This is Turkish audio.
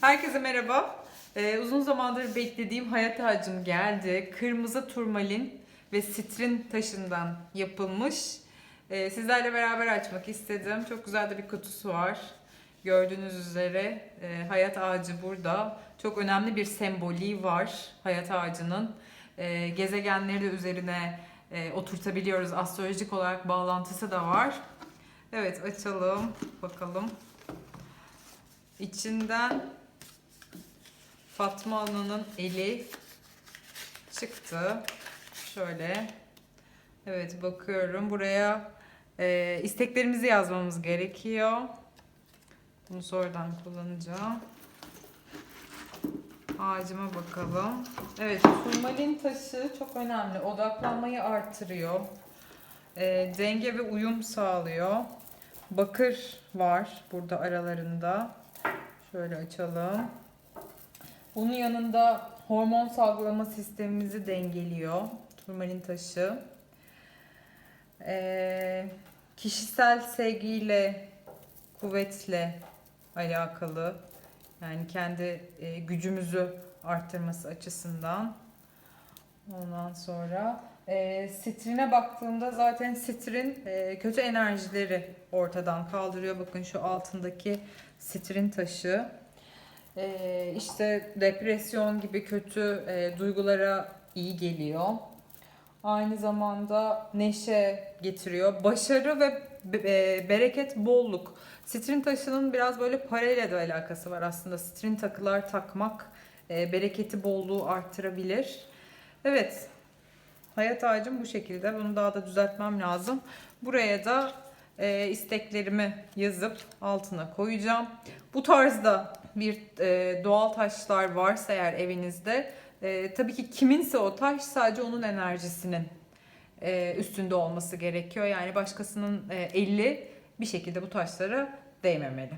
Herkese merhaba. Ee, uzun zamandır beklediğim hayat ağacım geldi. Kırmızı turmalin ve sitrin taşından yapılmış. Ee, sizlerle beraber açmak istedim. Çok güzel de bir kutusu var. Gördüğünüz üzere e, hayat ağacı burada. Çok önemli bir sembolü var hayat ağacının. E, gezegenleri de üzerine e, oturtabiliyoruz. Astrolojik olarak bağlantısı da var. Evet açalım bakalım. İçinden Fatma Ana'nın eli çıktı. Şöyle. Evet bakıyorum. Buraya e, isteklerimizi yazmamız gerekiyor. Bunu sonradan kullanacağım. Ağacıma bakalım. Evet, turmalin taşı çok önemli. Odaklanmayı artırıyor. E, denge ve uyum sağlıyor. Bakır var burada aralarında. Şöyle açalım. Bunun yanında hormon salgılama sistemimizi dengeliyor. Turmalin taşı. Ee, kişisel sevgiyle, kuvvetle alakalı. Yani kendi e, gücümüzü arttırması açısından. Ondan sonra e, sitrine baktığımda zaten sitrin e, kötü enerjileri ortadan kaldırıyor. Bakın şu altındaki sitrin taşı. E, işte depresyon gibi kötü e, duygulara iyi geliyor. Aynı zamanda neşe getiriyor. Başarı ve e, bereket, bolluk. Sitrin taşının biraz böyle parayla da alakası var aslında. Sitrin takılar takmak e, bereketi, bolluğu arttırabilir. Evet, hayat ağacım bu şekilde. Bunu daha da düzeltmem lazım. Buraya da e, isteklerimi yazıp altına koyacağım. Bu tarzda bir e, doğal taşlar varsa eğer evinizde e, tabii ki kiminse o taş sadece onun enerjisinin e, üstünde olması gerekiyor. Yani başkasının e, eli bir şekilde bu taşlara değmemeli.